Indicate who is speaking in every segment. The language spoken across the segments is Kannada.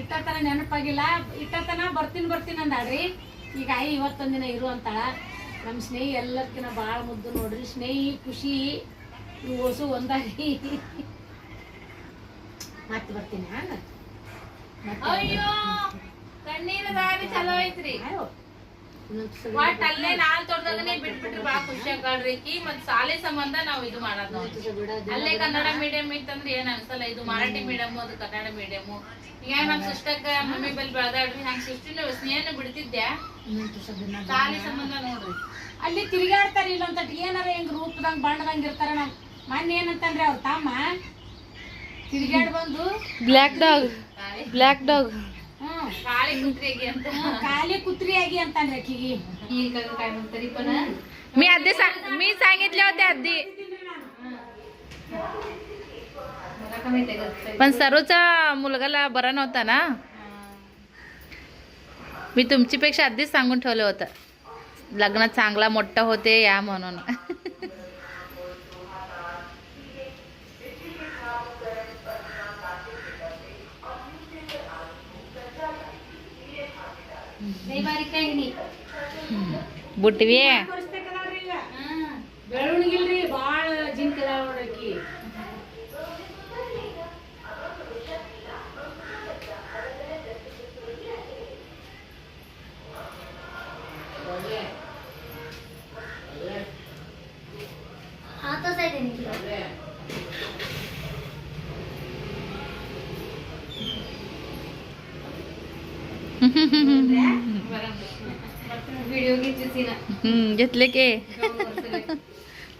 Speaker 1: ಇಟ್ಟತನ ನೆನಪಾಗಿಲ್ಲ. ಇಟ್ಟತನ ಬರ್ತೀನಿ ಬರ್ತೀನಿ ಅಂದಾಳ್ರಿ. ಈಗ ಆಯಿ ಇವತ್ತೊಂದಿನ ಇರು ಅಂತಾಳ. ನಮ್ಮ ಸ್ನೇಹಿ ಎಲ್ಲರ್ಕಿನ ಭಾಳ ಮುದ್ದು ನೋಡ್ರಿ. ಸ್ನೇಹಿ ಖುಷಿ ಹೊಸು ಒಂದಾಗಿ. ಮತ್ತೆ ಬರ್ತೀನಿ ಹಾಂ?
Speaker 2: ಅಯ್ಯೋ ಕಣ್ಣೀರ ದಾರಿ ಚಲೋ ಐತ್ರಿ. ಒಟ್ ಅಲ್ಲೇ ನಾಲ್ ತೊಡ್ದಾಗನೆ ಬಿಟ್ಬಿಟ್ರಿ ಬಾ ಖುಷಿ ಆಗಾಳ್ರಿಕಿ ಮತ್ ಶಾಲೆ ಸಂಬಂಧ ನಾವ್ ಇದು ಮಾಡೋದು ಅಲ್ಲೇ ಕನ್ನಡ ಮೀಡಿಯಂ ಇತ್ತಂದ್ರೆ ಏನ್ ಅನ್ಸಲ್ಲ ಇದು ಮರಾಠಿ ಮೀಡಿಯಂ ಅದು ಕನ್ನಡ ಮೀಡಿಯಂ ಈಗ ನಮ್ ಸಿಸ್ಟಕ್ಕ ಮಮ್ಮಿ ಬಲ್ಲಿ ಬೆಳೆದಾಡ್ರಿ ಹಂಗ ಸಿಸ್ಟಿನ ಸ್ನೇಹನ ಬಿಡ್ತಿದ್ದೆ ಶಾಲೆ ಸಂಬಂಧ ನೋಡ್ರಿ.
Speaker 1: ಅಲ್ಲಿ ತಿರುಗಾಡ್ತಾರ ಇಲ್ಲೊಂದ್ ಏನಾರ ಹೆಂಗ್ ರೂಪದಂಗ್ ಬಣ್ಣದಂಗ್ ಇರ್ತಾರ ನಮ್ ಮೊನ್ನೆ ಏನಂತಂದ್ರೆ ಅವ್ರ ತಮ್ಮ ತಿರ್ಗಾಡ್ ಬಂದು
Speaker 3: black dog black dog
Speaker 2: Kali ಕುಂತ್ರಿಗೆ ಅಂತ
Speaker 1: ಖಾಲಿ ಕುತ್ರಿಯಾಗಿ ಅಂತಂದ್ರೆ ಆಕಿಗೆ
Speaker 2: ಈಗ काय म्हणतरी पण
Speaker 3: मी आधी सा- मी सांगितले होते आधी
Speaker 2: मला का माहितीये का
Speaker 3: पण सरूचा मुलगाला बरा नव्हता ना मी तुमच्यापेक्षा आधीच सांगून ठेवलं होतं लग्न चांगला मोठा होते या म्हणून ಬಿಟ್ಟಿವಿ
Speaker 1: ಬೆಳವಣಿಗಿಲ್ರಿ ಭಾಳ ಜಿಂಕ್ ಅದಾವ ನೋಡಕ್ಕಿ Mm-hmm.
Speaker 2: व्हिडिओ घ्यायची ना
Speaker 3: हम्म, घेतले की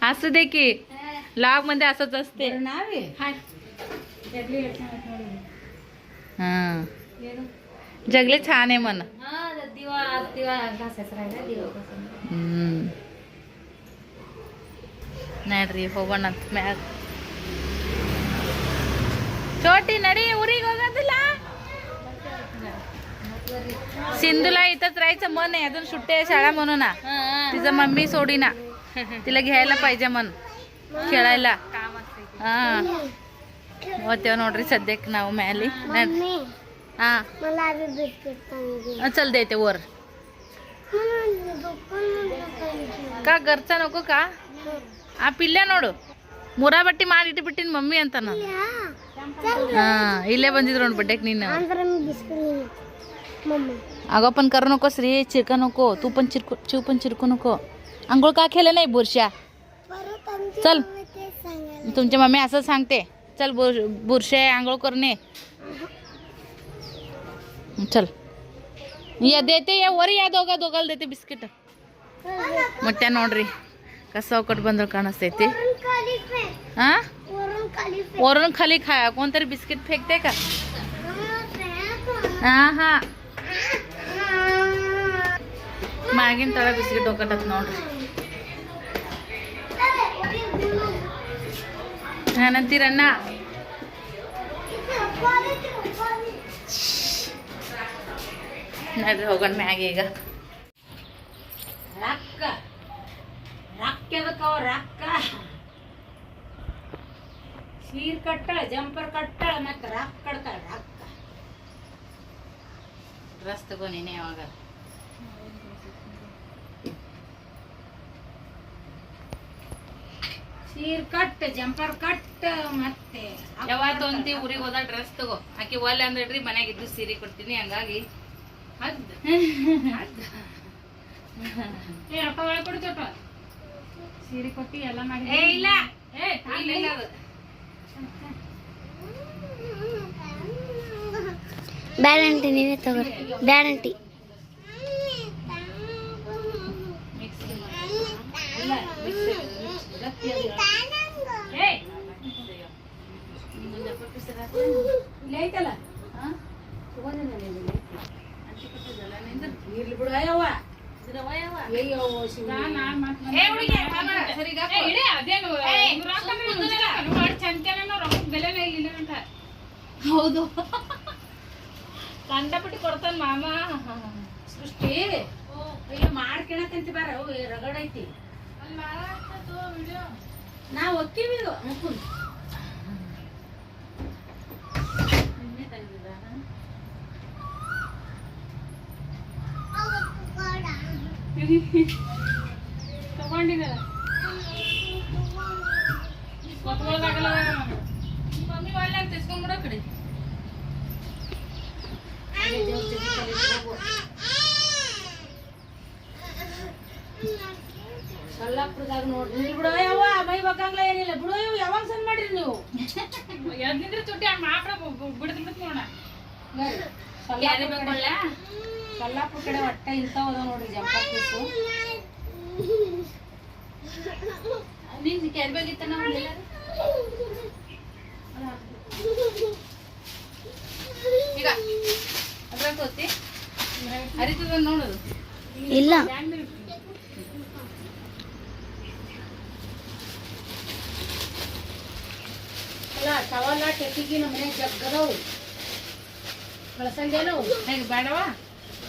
Speaker 3: असू दे की लॉग मध्ये असंच असते
Speaker 1: ನಾವೇ
Speaker 2: हाय
Speaker 3: हा जगले छान आहे मन
Speaker 2: हा दिवा दिवा घासायचा राहिला दिवा घासायचा
Speaker 3: ಹ್ಮ್ ನಡ್ರಿ ಹೋಗೋಣ ಮ್ಯಾಗ ಚೋಟಿ ನಡಿ ಊರಿಗೆ ಹೋಗೋದಿಲ್ಲ सिंधूला इथंच राहायचं मन आहे अजून सुट्टी आहे शाळा म्हणून ना तिचं मम्मी सोडीना तिला घ्यायला पाहिजे मन खेळायला हा हो तेव्हा ನೋಡ್ರಿ ಸದ್ಯಕ್ಕೆ ನಾವು ಮ್ಯಾಲಿ ನಡ್ರಿ ಹಾ
Speaker 4: मला आधी बिस्किट पाहिजे
Speaker 3: चल देते वर का घरचा नको का ಆ ಪಿಲ್ಲೆ ನೋಡು ಮುರಾ ಬಟ್ಟಿ ಮಾಡಿ ಇಟ್ಬಿಟ್ಟಿನ ಮಮ್ಮಿ ಅಂತ ನಾನು ಹಾ ಇಲ್ಲೇ ಬಂದಿದ್ರು ನೋಡಿ ಬಡ್ಡೆಕ್ ನೀನು
Speaker 4: ಅಂದ್ರೆ बिस्किट मम्मी
Speaker 3: अगं पण कर नकोस रे चिरका नको. तू पण चिरकू चिव पण चिरकू नको. आंघोळ का केलं नाही
Speaker 4: बुरशा
Speaker 3: चल. तुमच्या मम्मी असं सांगते. चल बुर बुरशा आंघोळ करणे चल. या देते या वर या दोघा दोघाला देते बिस्किट. मग त्या नोड्री. कसं अवकट बंद
Speaker 4: का नसते ते
Speaker 3: हां
Speaker 4: वरून खाली
Speaker 3: खा कोणतरी बिस्किट फेकते का? हा हा. ಮಾಗಿನ ತಳ ಬಿಸ್ಕಿಟ್ ಹೋಗಟತ್ ನೋಡ್ರಿ. ಏನಂತೀರಣ್ಣ ನೋಡ್ರಿ ಹೋಗೋಣ ಮ್ಯಾಗ ಈಗ.
Speaker 1: ರೊಕ್ಕ. ರೊಕ್ಕ ಎದಕ್ಕವ ರೊಕ್ಕ? ಸೀರ್ ಕಟ್ಟಳ ಜಂಪರ್ ಕಟ್ಟಳ ಮತ್ತೆ ರೊಕ್ಕ ಕಟ್ತಾಳ ರೊಕ್ಕ.
Speaker 3: ಡ್ರೆಸ್ ತಗೊಂಡಿನಿ ಯಾವಾಗ?
Speaker 1: ಸೀರ್ ಕಟ್ ಜಂಪರ್ ಕಟ್ ಮತ್ತೆ
Speaker 3: ಯಾವತ್ತೊಂತಿ ಊರಿಗೆ ಹೋದ ಡ್ರೆಸ್ ತಗೋ. ಆಕಿ ಒಲ್ಲೆ ಅಂದ್ರಿ ಮನ್ಯಾಗ ಇದ್ದು ಸೀರೆ ಕೊಡ್ತೀನಿ ಹಂಗಾಗಿ.
Speaker 1: ಹದ್ ಏ ರೊಕ್ಕ ಒಳಗೆ ಕೊಡ್ತೇವ ಸೀರೆ ಕೊಟ್ಟಿ ಎಲ್ಲ ಮಾಡಿ.
Speaker 3: ಏ ಇಲ್ಲ.
Speaker 1: ಏ
Speaker 3: ಇಲ್ಲ ಇಲ್ಲ ಅದು.
Speaker 4: ಬ್ಯಾಡ್ ನೀವೇ ತಗೋರಿ
Speaker 1: ಇಲ್ಲ ನಾ ಒಕ್ಕಿವಿ ಮುಕ್ಕುನ್
Speaker 2: ತಗೊಂಡಿದ್ದಾರ ಎದ್ನಿಂದ್ರೆ ತುಟ್ಟಿ ಮಾತ್ರ ಬಿಡ್ದು ಬಿಡ್ತು ನೋಡ
Speaker 1: ಸೊಲ್ಲಾಪುರ ಕಡೆ ಒಟ್ಟ ಇಂಥವ್ ಅದ ನೋಡ್ರಿ ಜಂಪರ್ ಪೀಸು
Speaker 2: ನಿನ್ ಕ್ಯಾರಿ ಬ್ಯಾಗ್ ಇತ್ತ ನಾವು ಈಗ ಅದ್ರಾಗ ಹರಿತದ ನೋಡೋದು.
Speaker 4: ಇಲ್ಲ.
Speaker 1: ಅಲ್ಲ ಟವಲ್ಲ ಟೆಕ್ಕಿಗೆ ನಮ್ಮ ಮನೆ ಜಗ್ಗದವು. ಕಳ್ಸಂಗೇನು
Speaker 2: ಹೇಗೆ ಬೇಡವಾ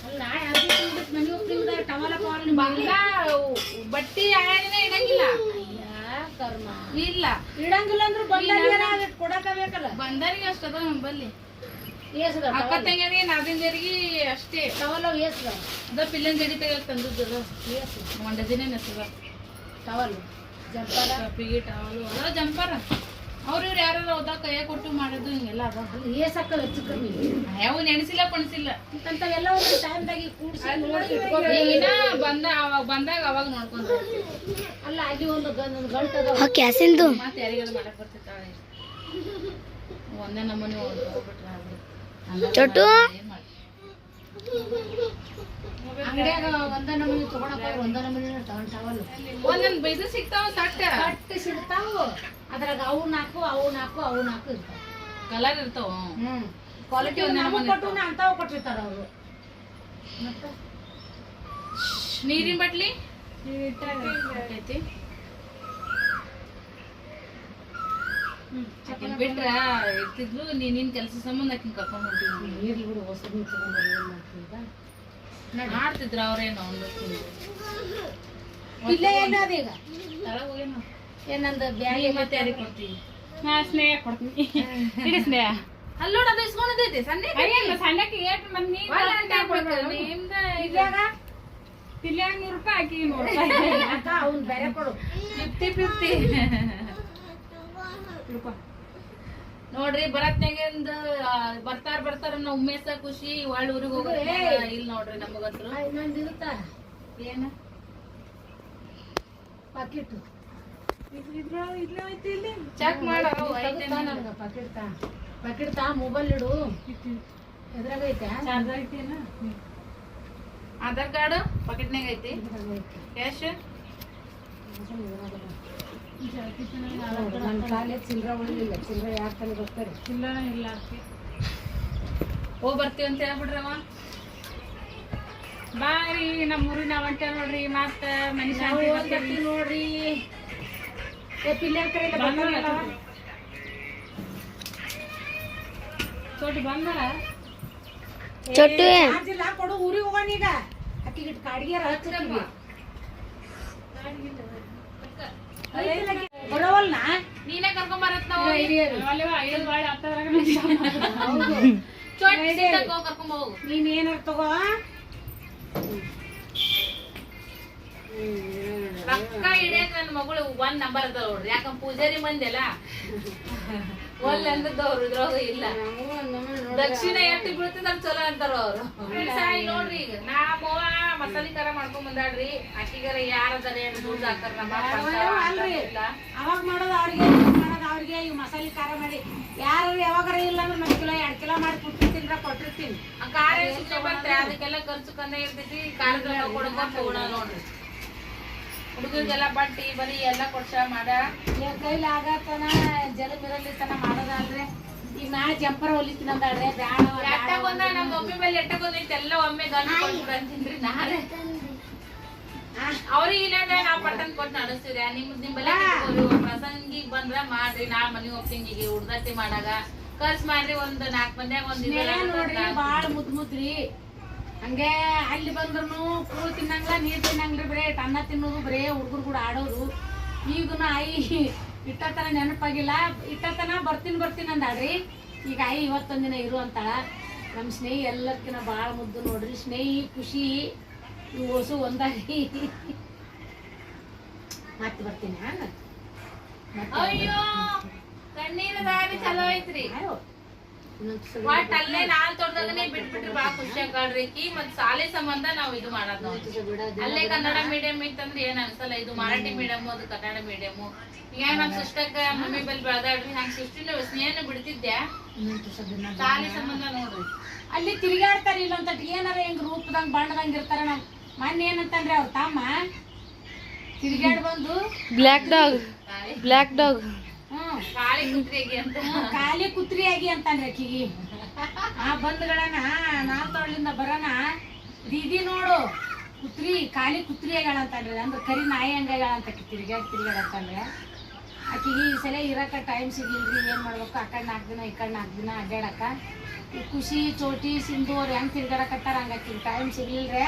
Speaker 1: ಅಲ್ಲ ಯಾವ್ದು ಮನೆ ಒಪ್ಪಿಂದ ಟವಲ ಪವಲ ನಿಮ್ಮ
Speaker 2: ಬಂಗ ಬಟ್ಟಿ ಆಯಾದಿನ ಇಡಂಗಿಲ್ಲ.
Speaker 1: ಕರ್ಮ.
Speaker 2: ಇಲ್ಲ.
Speaker 1: ಇಡಂಗಿಲ್ಲ ಅಂದ್ರೆ ಬಂದಾಗ ಕೊಡಕ ಬೇಕಲ್ಲ?
Speaker 2: ಬಂದರಿಗೆ ಅಷ್ಟದ ಬಲ್ಲಿ. ಅಕ್ಕ ತಂಗಿಯರಿಗೆ ನಾದಿಂದರಿಗೆ ಅಷ್ಟೇ.
Speaker 1: ಟವಲ ಏಸದ
Speaker 2: ಅದ ಪಿಲ್ಲನ್ ಜಡಿ ತೆಗಿಯಕ್ ತಂದದ್ದು
Speaker 1: ಏಸು.
Speaker 2: ಒಂದ್ ಡಜನೆ ನೆಸದ
Speaker 1: ಟವಲ್ ಜಂಪರ
Speaker 2: ಕಪ್ಪಿಗೆ ಟವಲು ಅದ ಜಂಪರ್ ಅವ್ರ ಇವ್ರು ಯಾರು ಓದಾ ಕೈಯ ಕೊಟ್ಟು ಮಾಡೋದು ಹಿಂಗೆಲ್ಲ ಅದ.
Speaker 1: ಏಸಕ್ಕ ಹೆಚ್ಚು ಕಮ್ಮಿ.
Speaker 2: ಯಾವ ನೆನೆಸಿಲ್ಲ ಅಂತ
Speaker 1: ಎಲ್ಲ ಒಂದು ಟೈಮ್ದಾಗಿ ಕೂಡಿಸಿ ನೋಡಿ.
Speaker 2: ಈಗಿನ ಬಂದ ಅವಾಗ ಬಂದಾಗ ಅವಾಗ ನೋಡ್ಕೊಂಡ್
Speaker 1: ಅಲ್ಲ ಅಲ್ಲಿ ಒಂದು ಒಂದು ಗಂಟು ಅದಾವ.
Speaker 4: ಆ ಕ್ಯಾಸಿಂದು
Speaker 2: ಮತ್ತೆ ಯಾರಿಗಾದ್ರು ಮಾಡಕ್ ಬರ್ತಿರ್ತಾಳೆ. ಒಂದೇ ನಮ್ಮನೆ ಹೋಗ್ಬಿಟ್ರೆ
Speaker 4: ಚೊಟ್ಟು
Speaker 1: ಅಂಗಡಿಯಾಗ ಒಂದ ನಮೂನಿ ತಗೊಳಕ್ ಒಂದ ನಮೂನಿ ತಗೊಂಡ್ ಒಂದೊಂದು
Speaker 2: ಒಂದೊಂದ್ ಬೈದು ಸಿಗ್ತಾವ ಸಟ್ಟ
Speaker 1: ಕಟ್ಟಿ ಸಿಡ್ತಾವು ಅದ್ರಾಗ ಅವು ನಾಲ್ಕು ಅವು ನಾಲ್ಕು ಅವು ನಾಲ್ಕು ಇರ್ತಾವ.
Speaker 2: ಕಲರ್ ಇರ್ತಾವ.
Speaker 1: ಹ್ಮ್. ಕ್ವಾಲಿಟಿ ನಮಗ್ ಕೊಟ್ಟು ಅಂತಾವ್ ಕೊಟ್ಟಿರ್ತಾರ ಅವರು. ಮತ್ತೆ?
Speaker 2: ನೀರಿನ ಬಟ್ಲಿ? ಐತಿ ಬಿಟ್ರ ಇರ್ತಿದ್ಲು ನೀನಿನ್ ಕೆಲಸ ಸಂಬಂಧ ಆಕಿನ್ ಕರ್ಕೊಂಡ್ ಹೊಂಟಿದ್ವಿ
Speaker 1: ನೀರ್ ಬಿಡು ಮಾಡ್ತೀಗ
Speaker 2: ಮಾಡ್ತಿದ್ರ ಅವ್ರೇನು ಒಂದು
Speaker 1: ಇಲ್ಲೇ ಏನು ಅದೀಗ
Speaker 2: ತಳಗ್ ಹೋಗೇನು
Speaker 1: ಏನಂದ ಬ್ಯಾಗ್
Speaker 2: ಮತ್ತೆ ಯಾರಿಗೆ ಕೊಡ್ತೀವಿ ನಾ ಸ್ನೇಹ ಕೊಡ್ತೀನಿ. ಇಡಿ ಸ್ನೇಹ. ಅಲ್ಲಿ ನೋಡ ಅದು ಇಸ್ಕೊಂಡದೈತಿ ಸಣ್ಣ ಸಣ್ಣಕ್ಕೆ ಏಟ್ ಮಂದಿ ನಿಮ್ದ
Speaker 1: ಇದ್ಯಾಗ?
Speaker 2: ಇಲ್ಲಾಗ ನೂರು ರೂಪಾಯಿ ಹಾಕಿ ನೂರು
Speaker 1: ಅಕ್ಕ ಅವ್ನ್ ಬೇರೆ ಕೊಡು.
Speaker 2: ಫಿಫ್ಟಿ ಫಿಫ್ಟಿ ನೋಡ್ರಿ ಬರತ್ನಾಗಿಂದ ಬರ್ತಾರ ಬರ್ತಾರ ನಾವು ಉಮೇಶ ಖುಷಿ ಒಳ್ಳೆ ಊರಿಗೆ ಹೋಗೋದು ಇಲ್ಲ ನೋಡ್ರಿ ನಮಗತ್ರ. ಏನ?
Speaker 1: ಪಾಕಿಟ್.
Speaker 2: ಚೆಕ್ ಮಾಡ
Speaker 1: ಮೊಬೈಲ್ ಇಡು. ಎದ್ರಾಗ ಐತೆ?
Speaker 2: ಆಧಾರ್ ಕಾರ್ಡ್ ಪಾಕೆಟ್ನಾಗ ಐತಿ? ಕ್ಯಾಶ್
Speaker 1: ನನ್ನ ಕಾಲೇ ಚಿಲ್ಲರ ಉಳಿಲಿಲ್ಲ. ಚಿಲ್ಲರ ಯಾರ ತಲೆ ಬರ್ತಾರೆ
Speaker 2: ಇಲ್ಲ ಇಲ್ಲ ಹೋಗಿ ಬರ್ತೀವಿ ಅಂತ ಹೇಳ್ಬಿಡ್ರವ ಬಾರಿ ನಮ್ಮ ಊರಿನ ಹೊಂಟೆ ನೋಡ್ರಿ ಮತ್ತೆ
Speaker 1: ಮನುಷ್ಯ ನೋಡ್ರಿ?
Speaker 4: ಚೊಟ್ಟು
Speaker 1: ಕೊಡು ಊರಿಗೆ ಹೋಗೋಣ ಈಗ. ಅಕ್ಕಿಗೆ ಕಾಡಿಗೆ ಹಚ್ಚಿರಲ್ವ ಬಡವಲ್ನ?
Speaker 2: ನೀನೇ ಕರ್ಕೊಂಬರತ್ ನಾವು. ಕರ್ಕೊಂಡ್ ಹೋಗು.
Speaker 1: ನೀನ್ ಏನಾರ ತಗೋ?
Speaker 2: ರೊಕ್ಕ ಹಿಡಿಯಕ್ ನನ್ನ ಮಗಳು ಒಂದ್ ನಂಬರ್ ಅದ ನೋಡ್ರಿ. ಯಾಕಂದ್ ಪೂಜಾರಿ ಮಂದಿ ಅಲ್ಲ ಒಲ್ ಅಂದದವ್ರು ಇದ್ರೊಳಗ ಇಲ್ಲ. ದಕ್ಷಿಣ ಎತ್ತಿ ಬೀಳ್ತದ ಚಲೋ ಅಂತಾರ ಅವ್ರು. ಸಾಯಿ ನೋಡ್ರಿ ಈಗ. ನಾ ಮೋವ ಮಸಾಲಿ ಖಾರ ಮಾಡ್ಕೊಂಡ್ ಬಂದಾಳ್ರಿ. ಅಕ್ಕಿಗಾರ ಯಾರದಾರ ಏನ್ ದುಡ್ಡು ಹಾಕಾರ ನಮ್ಮ.
Speaker 1: ಅವಾಗ ಮಾಡೋದು ಅವ್ರಿಗೆ ಮಾಡೋದು ಅವ್ರಿಗೆ. ಈಗ ಮಸಾಲೆ ಖಾರ ಮಾಡಿ. ಯಾರು ಯಾವಾಗಾರ ಇಲ್ಲ ಅಂದ್ರೆ ನಮ್ ಕಿಲೋ ಎರಡ್ ಕಿಲೋ ಮಾಡಿ ಕೊಟ್ಟಿರ್ತೀನಿ. ಕೊಟ್ಟಿರ್ತೀನಿ
Speaker 2: ಖಾರ ಬರ್ತಾರೆ ಅದಕ್ಕೆಲ್ಲ ಖರ್ಚು ಕಂದ ಇರ್ತೈತಿ. ಕೊಡಕ ತಗೋಣ ನೋಡ್ರಿ. ಹುಡುಗರಿಗೆಲ್ಲ ಬಟ್ಟಿ ಬರಿ ಎಲ್ಲ ಕೊಡ್ಸ ಮಾಡ.
Speaker 1: ಈಗ ಕೈಲಿ ಆಗತ್ತನ? ಜಲ ಮಿರಲಿ ತನ ಮಾಡೋದಲ್ರಿ ಈಗ ನಾಳೆ ಜಂಪರ್ ಹೊಲಿತೀನಂದ್ರೆ ಬ್ಯಾಡ
Speaker 2: ಎಟ್ಟಗೊಂದ ನಮ್ಮ ಮಮ್ಮಿ ಮೇಲೆ ಎಟ್ಟಗೊಂದೈತಿ ಎಲ್ಲ ಒಮ್ಮೆ ಕೊಟ್ಬಿಡು ಅಂತಿನ್ರಿ ನಾಳೆ ಅವ್ರಿಗೆ ಇಲ್ಲಾಂದ್ರೆ ನಾವ್ ಪಟ್ಟನ್ ಕೊಟ್ಟು ನಡೆಸ್ತೀವಿ ನಿಮ್ ನಿಮ್ಮಲ್ಲ ಪ್ರಸಂಗಿಗೆ ಬಂದ್ರ ಮಾಡ್ರಿ ನಾ ಮನಿ ಒಪ್ಪಿಂಗಿಗೆ ಉಡ್ದತ್ತಿ ಮಾಡಾಗ. ಖರ್ಚು ಮಾಡ್ರಿ ಒಂದ್ ನಾಲ್ಕ್ ಮಂದ್ಯಾಗ ಒಂದ್
Speaker 1: ನೋಡ್ರಿ ಬಾಳ ಮುದ್ ಮುದ್ರಿ. ಹಂಗೆ ಅಲ್ಲಿ ಬಂದ್ರು ಕೂಳು ತಿನ್ನಂಗಿಲ್ಲ ನೀರ್ ತಿನ್ನಂಗಿಲ್ಲ ಬರೇ ಅನ್ನ ತಿನ್ನೋದು ಬರೇ ಹುಡುಗರು ಕೂಡ ಆಡೋರು ಈಗನ ಐ ಇಟ್ಟತನ ನೆನಪಾಗಿಲ್ಲ. ಇಟ್ಟತನ ಬರ್ತೀನಿ ಬರ್ತೀನಿ ಅಂದಾಳ್ರಿ. ಈಗ ಆಯಿ ಇವತ್ತೊಂದಿನ ಇರು ಅಂತಾಳ. ನಮ್ಮ ಸ್ನೇಹಿ ಎಲ್ಲರ್ಕಿನ ಭಾಳ ಮುದ್ದು ನೋಡ್ರಿ. ಸ್ನೇಹಿ ಖುಷಿ ಇವು ಒಂದಾಗಿ. ಮತ್ತೆ ಬರ್ತೀನಿ ಹಾ
Speaker 2: ಅಯ್ಯೋ ಕಣ್ಣೀರ ದಾರಿ ಚಲೋ ಐತ್ರಿ. ಒಟ್ ಅಲ್ಲೇ ನಾಲ್ ತೊಡ್ದಾಗನೆ ಬಿಟ್ಬಿಟ್ರಿ ಬಾ ಖುಷಿ ಆಗಾಡ್ರಿಕಿ ಮತ್ ಶಾಲೆ ಸಂಬಂಧ ನಾವ್ ಇದು ಮಾಡೋದು ಅಲ್ಲೇ ಕನ್ನಡ ಮೀಡಿಯಂ ಇತ್ತಂದ್ರೆ ಏನ್ ಅನ್ಸಲ್ಲ ಇದು ಮರಾಠಿ ಮೀಡಿಯಂ ಅದು ಕನ್ನಡ ಮೀಡಿಯಂ ಈಗ ನಮ್ ಸಿಸ್ಟರ್ಗ ಮಮ್ಮಿ ಬಲ್ ಬೆಳ್ದಾಡ್ರಿ ಹಂಗ ಸಿಸ್ಟಿನ ಸ್ನೇಹನ ಬಿಡ್ತಿದ್ದೆ. ಶಾಲೆ ಸಂಬಂಧ ನೋಡ್ರಿ.
Speaker 1: ಅಲ್ಲಿ ತಿರುಗಾಡ್ತಾರ ಇಲ್ಲೊಂದ್ ತಟ್ ಏನಾರ ಹೆಂಗ್ ರೂಪದಂಗ್ ಬಣ್ಣದಂಗ್ ಇರ್ತಾರ ನಾವ್. ಮೊನ್ನೆ ಏನಂತಂದ್ರೆ ಅವ್ರ ತಮ್ಮ ತಿರ್ಗಾಡ್ ಬಂದು
Speaker 3: ಬ್ಲ್ಯಾಕ್ ಡಾಗ್ ಬ್ಲ್ಯಾಕ್ ಡಾಗ್
Speaker 2: ಕಾಳಿ ಕುತ್ರಿಯಾಗಿ ಅಂತ.
Speaker 1: ಖಾಲಿ ಕುತ್ರಿ ಆಗಿ ಅಂತಂದ್ರೆ ಆಕಿಗೆ ಆ ಬಂದ್ಗಳನ್ನ, ನಾಲ್ ತೊಳಿಂದ ಬರೋಣ ದೀದಿ ನೋಡು, ಕುತ್ರಿ ಖಾಲಿ ಕುತ್ರಿ ಆಗ್ಯಾಳ ಅಂತಂದ್ರೆ ಅಂದ್ರೆ ಕರಿ ನಾಯಿ ಅಂತ ತಿರ್ಗಾಡ್ ತಿರ್ಗಾಡ್ ಅಂತಂದ್ರೆ ಆಕಿಗೆ ಈ ಸಲ ಇರಕ ಟೈಮ್ ಸಿಗಿಲ್ರಿ ಏನ್ ಮಾಡ್ಬೇಕು? ಆ ಕಡೆ ನಾಲ್ಕು ದಿನ, ಈ ಕಡೆ ನಾಲ್ಕು ದಿನ ಅಡ್ಡಾಡಕ ಈ ಖುಷಿ, ಚೋಟಿ ಸಿಂಧು ಅವ್ರು ಹೆಂಗ್ ತಿರ್ಗಾಡಕತ್ತಾರ ಹಂಗಾಕಿ ಟೈಮ್ ಸಿಗ್ಲಿಲ್ರಿ?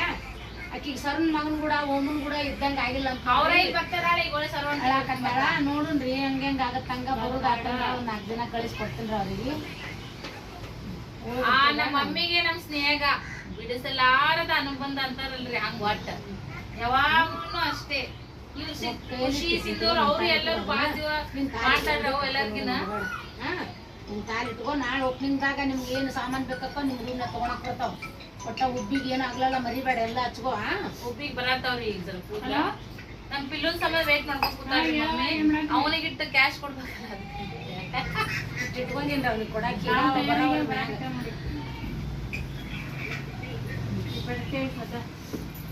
Speaker 1: ಆಕಿಗೆ ಸರ್ನ್ ಮಗನ್ ಕೂಡ ಓಮನ್ ಕೂಡ ಇದ್ದಂಗ ಆಗಿಲ್ಲ ಅಂತ
Speaker 2: ಅವ್ರ ಹೆಂಗ ಬರ್ತಾರ ಈಗ ಒಳ್ಳೆ ಸರ್ವಂಟ್
Speaker 1: ಹೇಳಾಕತ್ತಾಳ ನೋಡುನ್ರಿ ಹಂಗ ಹೆಂಗ ಆಗತ್ತಂಗ ಬರೋದ್ ಆತಂದ್ರ ಒಂದ್ ನಾಲ್ಕು ದಿನ ಕಳಿಸಿ ಕೊಡ್ತೀನಿ ಅವ್ರಿಗೆ.
Speaker 2: ಆ ನಮ್ಮ ಮಮ್ಮಿಗೆ ನಮ್ ಸ್ನೇಹ. ಬಿಡಿಸಲಾರದ ಅನುಬಂಧ ಅಂತಾರಲ್ರಿ ಹಂಗ ಒಟ್ಟ. ಯಾವಾಗ್ಲೂ ಅಷ್ಟೇ. ಇವ್ರು ಖುಷಿ ಸಿದ್ದೋರು ಅವ್ರು ಎಲ್ಲರೂ ಬಾಳ ಜೀವ ಎಲ್ಲರಿಗಿನ.
Speaker 1: ಹಾ ನಿಮ್ ಕಾಲ್ ಇಟ್ಕೊ ನಾಳೆ ಓಪನಿಂಗ್ದಾಗ ನಿಮ್ಗೆ ಏನು ಸಾಮಾನ್ ಬೇಕಪ್ಪ ನಿಮ್ ರೂಮ್ನ ತಗೊಳಕ್ ಬರ್ತಾವ ಒಟ್ಟ ಉಬ್ಬಿಗೆ ಏನು ಆಗ್ಲಲ್ಲ ಮರಿಬೇಡ ಎಲ್ಲ ಹಚ್ಕೋ ಉಬ್ಬಿಗೆ
Speaker 2: ಒಬ್ಬಿಗೆ ಬರತ್ತಾವ್ರಿ ಈಗ ಸ್ವಲ್ಪ ಕೂದ್ಲ. ನಮ್ ಪಿಲ್ಲೂನ್ ಸಮಯ ವೇಟ್ ಮಾಡ್ಕೊಂಡ್ ಕೂತಾಳ್ರಿ ಇಟ್ಟು ಕ್ಯಾಶ್ ಕೊಡ್ಬೇಕಲ್ಲ ಅದಕ್ಕೆ.
Speaker 1: ಇಟ್ಕೊಂಡಿನ್ರಿ ಅವ್ನಿಗೆ ಕೊಡಾಕಿ ಯಾವ ಬರೋವ್ರು ಮ್ಯಾಗ.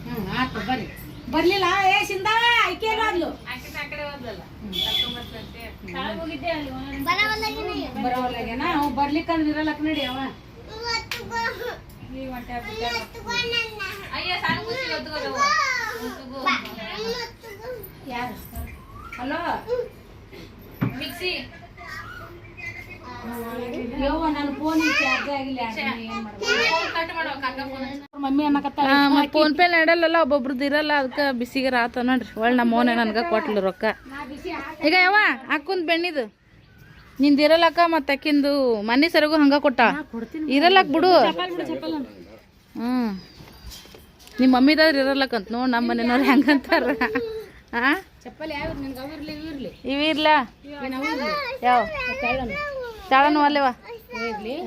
Speaker 1: ಹ್ಮ್ ಆತು ಬರ್ರಿ. ಬರ್ಲಿಲ್ಲ ಏ ಸಿಂಧಾ ಐಕೆ ಆದ್ಲು
Speaker 2: ಆಕಿನ ಆ ಕಡೆ ಹೋದ್ಲಲ್ಲ. ಕರ್ಕೊಂಬರ್ತಂತೆ.
Speaker 1: ಬರೋವಲ್ಲಾಗೇನ ಅವ್ ಬರ್ಲಿಕ್ಕಂದ್ರೆ ಇರಲ್ಲಕ್ ನಡಿ ಅವ. ಹಲೋ?
Speaker 2: ಮಿಕ್ಸಿ.
Speaker 1: ಫೋನ್
Speaker 3: ಪೇ ನಡಲ್ಲ ಒಬ್ಬೊಬ್ರದ್ದು ಇರಲ್ಲ ಅದಕ್ಕೆ ಬಿಸಿಗೆ ರಾತ ನೋಡ್ರಿ. ಒಳ್ಳೆ ನಮ್ಮ ಮೋನೆ ನನಗೆ ಕೊಟ್ಲು ರೊಕ್ಕ. ಈಗ ಯಾವ ಹಾಕೊಂದ್ ಬೆಣ್ಣಿದು. ನಿಂದು ಇರಲಕ್ಕ ಮತ್ತೆ ಅಕ್ಕಿಂದು ಮನೆ ಸರಿಗೂ ಹಂಗ ಕೊಟ್ಟ? ಇರಲಕ್ ಬಿಡು. ಹ್ಞೂ ನಿಮ್ಮ ಮಮ್ಮಿದಾದ್ರೆ ಇರಲಕ್ಕಂತ ನೋಡಿ ನಮ್ಮ ಮನೆಯವ್ರು ಹೆಂಗಂತಾರ. ಹಾಂ ಇವಿರ್ಲ ಯಾವ. ತಾಳನು ಅಲ್ಲೇವ?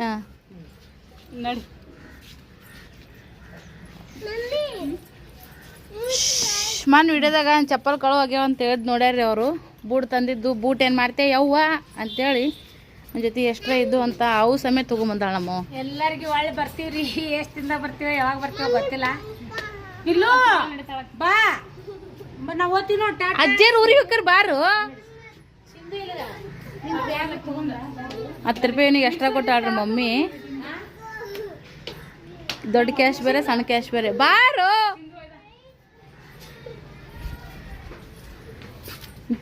Speaker 3: ಹಾಂ.
Speaker 1: ನಡಿ.
Speaker 3: ಮನ್ ವಿಡಿಯೋದಾಗ ಚಪ್ಪಲ್ ಕಳು ಆಗ್ಯಾವ ಅಂತ ಹೇಳಿದ್ ನೋಡ್ಯಾರ್ರಿ ಅವರು. ಬೂಟ್ ತಂದಿದ್ದು ಬೂಟ್ ಏನು ಮಾಡ್ತೆ? ಯವ್ವ? ಅಂತೇಳಿ ನನ್ನ ಜೊತೆ ಎಷ್ಟ್ರ ಇದ್ದು ಅಂತ ಅವು ಸಮೇತ ತೊಗೊಂಬಂದಾಳ ನಮ್ಮ
Speaker 1: ಎಲ್ಲರಿಗೂ ಒಳ್ಳೆ ಬರ್ತೀವ್ರಿ. ಎಷ್ಟು ದಿನದಾಗ ಬರ್ತೀವ ಯಾವಾಗ ಬರ್ತೀವ ಗೊತ್ತಿಲ್ಲ. ಇಲ್ಲೋ ಬಾ. ನಾವು ಓದ್ತೀವಿ ನೋಡಿ
Speaker 3: ಅಜ್ಜರು ಊರಿಗೆ ಹೋಗ್ತಾರ ಬಾರು. ಹತ್ತು ರೂಪಾಯಿ ಇವನಿಗೆ ಎಕ್ಸ್ಟ್ರಾ ಕೊಟ್ಟಾಳ್ರಿ ಮಮ್ಮಿ? ದೊಡ್ಡ ಕ್ಯಾಶ್ ಬೇರೆ ಸಣ್ಣ ಕ್ಯಾಶ್ ಬೇರೆ. ಬಾರು!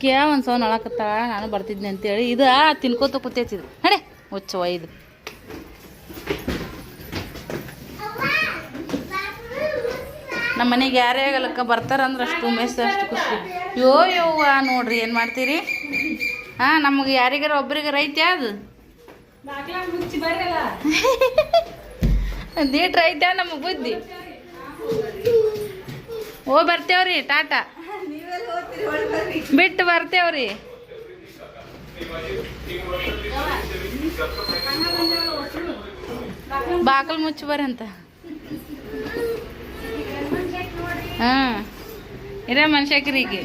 Speaker 3: ಕೇ ಒಂದು ಸೌನ್ ಅಳಕತ್ತಾಳ ನಾನು ಬರ್ತಿದ್ನಿ ಅಂತೇಳಿ. ಇದು ತಿನ್ಕೋತ ಕೂತೈತಿದು ನಡೆ ಹುಚ್ಚವ ಇದು ನಮ್ಮ ಮನೆಗೆ ಯಾರೇ ಆಗಲಕ್ಕ ಬರ್ತಾರಂದ್ರೆ ಅಷ್ಟು ಮೆಸ್ ಅಷ್ಟು ಖುಷಿ. ಯೋ ಯೋವ ನೋಡ್ರಿ, ಏನು ಮಾಡ್ತೀರಿ? ಹಾಂ ನಮಗೆ ಯಾರಿಗಾರ ಒಬ್ರಿಗೆ ರೈತ ಅದು?
Speaker 1: ಮುಚ್ಚಿ ಬರಲ್ಲ
Speaker 3: ನೀಟ್ ರೈತ ನಮಗೆ ಬುದ್ಧಿ. ಓ ಬರ್ತೇವ್ರಿ ಟಾಟಾ. ಬಿಟ್ಟು ಬರ್ತೇವ್ರಿ. ಬಾಕಲ್ ಮುಚ್ಚಿ ಬರ ಅಂತ. ಹಾಂ ಇರ ಮನುಷ್ಯಕ್ರಿಗೆ.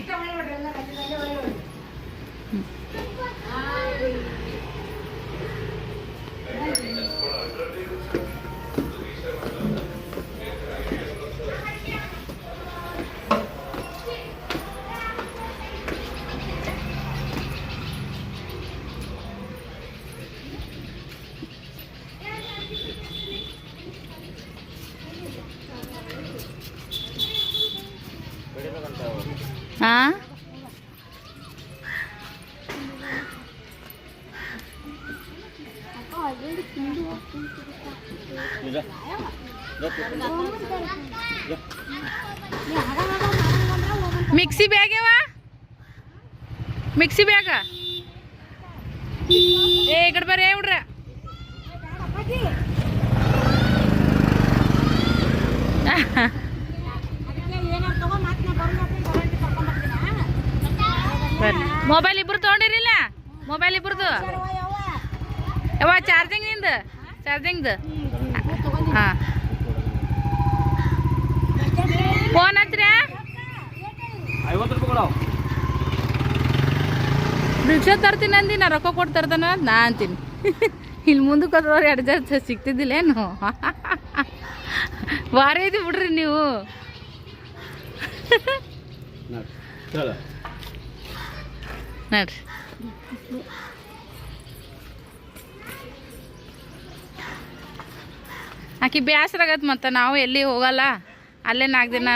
Speaker 3: Mixie ಬ್ಯಾಗ್ಯವ mixie bag? ಏ ಈ ಕಡೆ ಬರ್ರಿ ಹುಡ್ರ. ಮೊಬೈಲ್ ಇಬ್ರು ತೊಗೊಂಡಿರಿಲ್ಲ? ಮೊಬೈಲ್ ಇಬ್ರದ್ದು ಯಾವ ಚಾರ್ಜಿಂಗ್ ನಿಂದು? ಚಾರ್ಜಿಂಗ್ದು ಹಾಂ. ಫೋನ್
Speaker 5: ಕೊಡವು
Speaker 3: ರಿಕ್ಷಾ ತರ್ತೀನಿ ಅಂದಿ ನಾ ರೊಕ್ಕ ಕೊಟ್ಟು ತರ್ತಾನ ನಾ ಅಂತೀನಿ. ಇಲ್ಲಿ ಮುಂದಕ್ಕೆ ಹೋದವ್ರು ಎರಡು ಜನ ಸಿಗ್ತಿದ್ದಿಲ್ಲೇನು ಭಾರಿ ಐತಿ ಬಿಡ್ರಿ ನೀವು. ನೋಡ್ರಿ. ಆಕಿ ಬೇಸರ ಆಗತ್ತೆ ಮತ್ತು, ನಾವು ಎಲ್ಲಿ ಹೋಗಲ್ಲ? ಅಲ್ಲೇ ನಾಲ್ಕು ದಿನ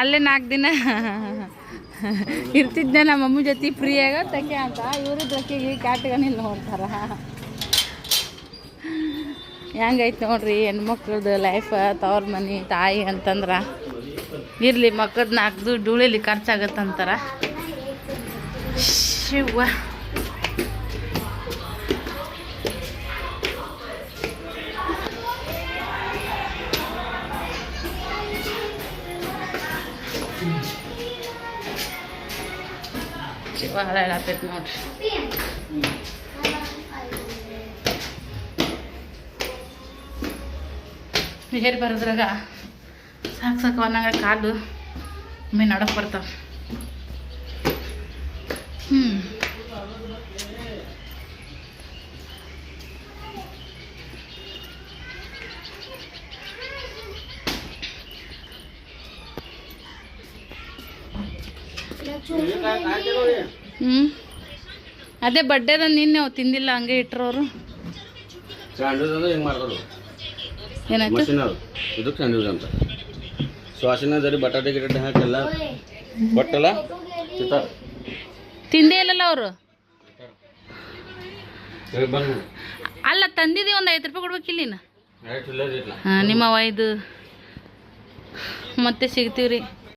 Speaker 3: ಅಲ್ಲೇ ನಾಲ್ಕು ದಿನ. ಇರ್ತಿದ್ದೆ ನಮ್ಮ ಮಮ್ಮಿ ಜೊತೆ ಫ್ರೀ ಆಗತ್ತಕ್ಕೆ ಅಂತ. ಇವರು ದೊಕ್ಕಿಗೆ ಕ್ಯಾಟ್ಗನಿಲ್ಲ ನೋಡ್ತಾರ. ಹೆಂಗೈತೆ ನೋಡ್ರಿ ಹೆಣ್ಮಕ್ಳದ್ದು ಲೈಫ್ ತವ್ರ ಮನೆ, ತಾಯಿ ಅಂತಂದ್ರೆ. ಇರಲಿ ಮಕ್ಕಳದ್ದು ನಾಲ್ಕು ದುಡ್ಡು ಉಳಿಲಿ ಖರ್ಚಾಗತ್ತಂತಾರ. ಶಿವ ಶಿವ ಹೇಳತ್ತೈತಿ ನೋಡ್ರಿ ಹೇರ್ ಬರೋದ್ರಾಗ ಸಾಕು ಸಾಕು ಅನ್ನಂಗ ಕಾಲು ಒಮ್ಮೆ ನಡಕ್ ಬರ್ತಾವ ಹ್ಞೂ ಅದೇ ಬಡ್ಡೆದ ನಿನ್ನೆ ಅವು ತಿಂದಿಲ್ಲ ಹಂಗೆ
Speaker 5: ಮಾಡ್ತಾರೆ
Speaker 3: ಏನಾಯ್ತು?
Speaker 5: ಮಷಿನ್ ಅದು ಸ್ಯಾಂಡ್ವಿಚ್ ಅಂತ ಶ್ವಾಸನ ಜರಿ ಬಟಾಟೆ ಗಿಟಾಟೆ ಹಾಕೆಲ್ಲ ಕೊಟ್ಟಲ್ಲ ತಿಂತಾರೆ
Speaker 3: ತಿಂದೇ ಇಲ್ಲಲ್ಲ ಅವರು? ಅಲ್ಲ ತಂದಿದ್ದೀವಿ ಒಂದು ಐದು ರೂಪಾಯಿ
Speaker 5: ಕೊಡ್ಬೇಕು ಇಲ್ಲಿನ
Speaker 3: ಹಾಂ ನಿಮ್ಮ ಇದು. ಮತ್ತೆ ಸಿಗ್ತೀವ್ರಿ.